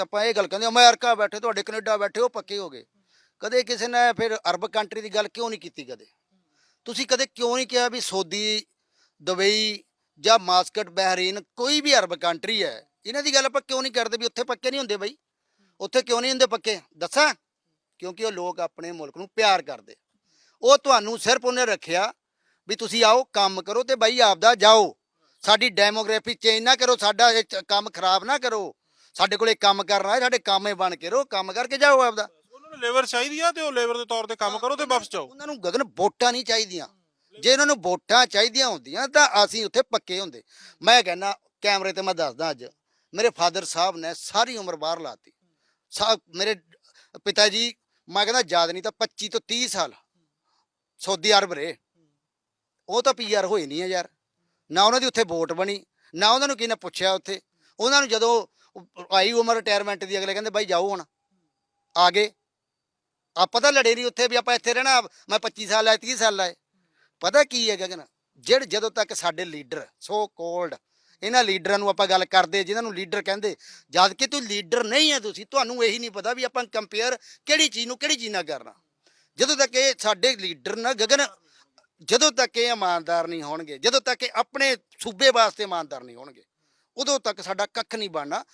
ਆਪਾਂ ਇਹ ਗੱਲ ਕਹਿੰਦੇ ਅਮਰੀਕਾ ਬੈਠੇ, ਤੁਹਾਡੇ ਕੈਨੇਡਾ ਬੈਠੇ, ਉਹ ਪੱਕੇ ਹੋ ਗਏ। ਕਦੇ ਕਿਸੇ ਨੇ ਫਿਰ ਅਰਬ ਕੰਟਰੀ ਦੀ ਗੱਲ ਕਿਉਂ ਨਹੀਂ ਕੀਤੀ ਕਦੇ? ਤੁਸੀਂ ਕਦੇ ਕਿਉਂ ਨਹੀਂ ਕਿਹਾ ਵੀ ਸੌਦੀ, ਦੁਬਈ ਜਾਂ ਮਾਸਕਟ, ਬਹਿਰੀਨ ਕੋਈ ਵੀ ਅਰਬ ਕੰਟਰੀ ਹੈ, ਇਹਨਾਂ ਦੀ ਗੱਲ ਆਪਾਂ ਕਿਉਂ ਨਹੀਂ ਕਰਦੇ ਵੀ ਉੱਥੇ ਪੱਕੇ ਨਹੀਂ ਹੁੰਦੇ ਬਈ? ਉੱਥੇ ਕਿਉਂ ਨਹੀਂ ਹੁੰਦੇ ਪੱਕੇ? ਦੱਸਾਂ? ਕਿਉਂਕਿ ਉਹ ਲੋਕ ਆਪਣੇ ਮੁਲਕ ਨੂੰ ਪਿਆਰ ਕਰਦੇ। ਉਹ ਤੁਹਾਨੂੰ ਸਿਰਫ ਉਹਨੇ ਰੱਖਿਆ ਵੀ ਤੁਸੀਂ ਆਓ, ਕੰਮ ਕਰੋ ਤੇ ਬਾਈ ਆਪਦਾ ਜਾਓ। ਸਾਡੀ ਡੈਮੋਗ੍ਰਾਫੀ ਚੇਂਜ ਨਾ ਕਰੋ, ਸਾਡਾ ਇਹ ਚ- ਕੰਮ ਖਰਾਬ ਨਾ ਕਰੋ। ਸਾਡੇ ਕੋਲੇ ਕੰਮ ਕਰਨਾ ਹੈ ਸਾਡੇ ਕੰਮੇ ਬਣ ਕੇ ਰਹੋ ਕੰਮ ਕਰਕੇ ਜਾਓ ਆਪਦਾ। ਉਹਨਾਂ ਨੂੰ ਲੇਬਰ ਚਾਹੀਦੀ ਆ ਤੇ ਉਹ ਲੇਬਰ ਦੇ ਤੌਰ ਤੇ ਕੰਮ ਕਰੋ ਤੇ ਵਾਪਸ ਜਾਓ। ਉਹਨਾਂ ਨੂੰ ਗਗਨ ਵੋਟਾਂ ਨਹੀਂ ਚਾਹੀਦੀਆਂ। ਜੇ ਉਹਨਾਂ ਨੂੰ ਵੋਟਾਂ ਚਾਹੀਦੀਆਂ ਹੁੰਦੀਆਂ ਤਾਂ ਅਸੀਂ ਉੱਥੇ ਪੱਕੇ ਹੁੰਦੇ। ਮੈਂ ਕਹਿੰਦਾ ਕੈਮਰੇ ਤੇ ਮੈਂ ਦੱਸਦਾ ਅੱਜ ਮੇਰੇ ਫਾਦਰ ਸਾਹਿਬ ਨੇ ਸਾਰੀ ਉਮਰ ਬਾਹਰ ਲਾਤੀ। ਸਾ ਮੇਰੇ ਪਿਤਾ ਜੀ ਮੈਂ ਕਹਿੰਦਾ ਯਾਦ ਨਹੀਂ ਤਾਂ 25 ਤੋਂ 30 ਸਾਲ। ਸਊਦੀ ਅਰਬ ਰਹੇ। ਉਹ ਤਾਂ ਪੀਆਰ ਹੋਏ ਨਹੀਂ ਆ ਯਾਰ। ਨਾ ਉਹਨਾਂ ਦੀ ਉੱਥੇ ਵੋਟ ਬਣੀ ਨਾ ਉਹਨਾਂ ਨੂੰ ਕਿਹਨੇ ਪੁੱਛਿਆ ਉੱਥੇ। ਉਹਨਾਂ ਨੂੰ ਜਦੋਂ ਆਈ ਉਮਰ ਰਿਟਾਇਰਮੈਂਟ ਦੀ, ਅਗਲੇ ਕਹਿੰਦੇ ਬਾਈ ਜਾਓ ਹੁਣ, ਆ ਗਏ। ਆਪਾਂ ਤਾਂ ਲੜੇ ਨਹੀਂ ਉੱਥੇ ਵੀ ਆਪਾਂ ਇੱਥੇ ਰਹਿਣਾ, ਮੈਂ 25 ਸਾਲ ਲਾਏ 30 ਸਾਲ ਲਾਏ। ਪਤਾ ਕੀ ਹੈ ਗਗਨ? ਜਿਹੜੇ ਜਦੋਂ ਤੱਕ ਸਾਡੇ ਲੀਡਰ ਸੋ ਕੋਲਡ ਇਹਨਾਂ ਲੀਡਰਾਂ ਨੂੰ ਆਪਾਂ ਗੱਲ ਕਰਦੇ ਜਿਨ੍ਹਾਂ ਨੂੰ ਲੀਡਰ ਕਹਿੰਦੇ, ਜਦ ਕਿ ਤੂੰ ਲੀਡਰ ਨਹੀਂ ਹੈ ਤੁਸੀਂ, ਤੁਹਾਨੂੰ ਇਹੀ ਨਹੀਂ ਪਤਾ ਵੀ ਆਪਾਂ ਕੰਪੇਅਰ ਕਿਹੜੀ ਚੀਜ਼ ਨੂੰ ਕਿਹੜੀ ਚੀਜ਼ ਨਾਲ ਕਰਨਾ। ਜਦੋਂ ਤੱਕ ਇਹ ਸਾਡੇ ਲੀਡਰ ਨਾ, ਗਗਨ, ਜਦੋਂ ਤੱਕ ਇਹ ਇਮਾਨਦਾਰ ਨਹੀਂ ਹੋਣਗੇ, ਜਦੋਂ ਤੱਕ ਇਹ ਆਪਣੇ ਸੂਬੇ ਵਾਸਤੇ ਇਮਾਨਦਾਰ ਨਹੀਂ ਹੋਣਗੇ। ਉਦੋਂ ਤੱਕ ਸਾਡਾ ਕੱਖ ਨਹੀਂ ਬਣਨਾ।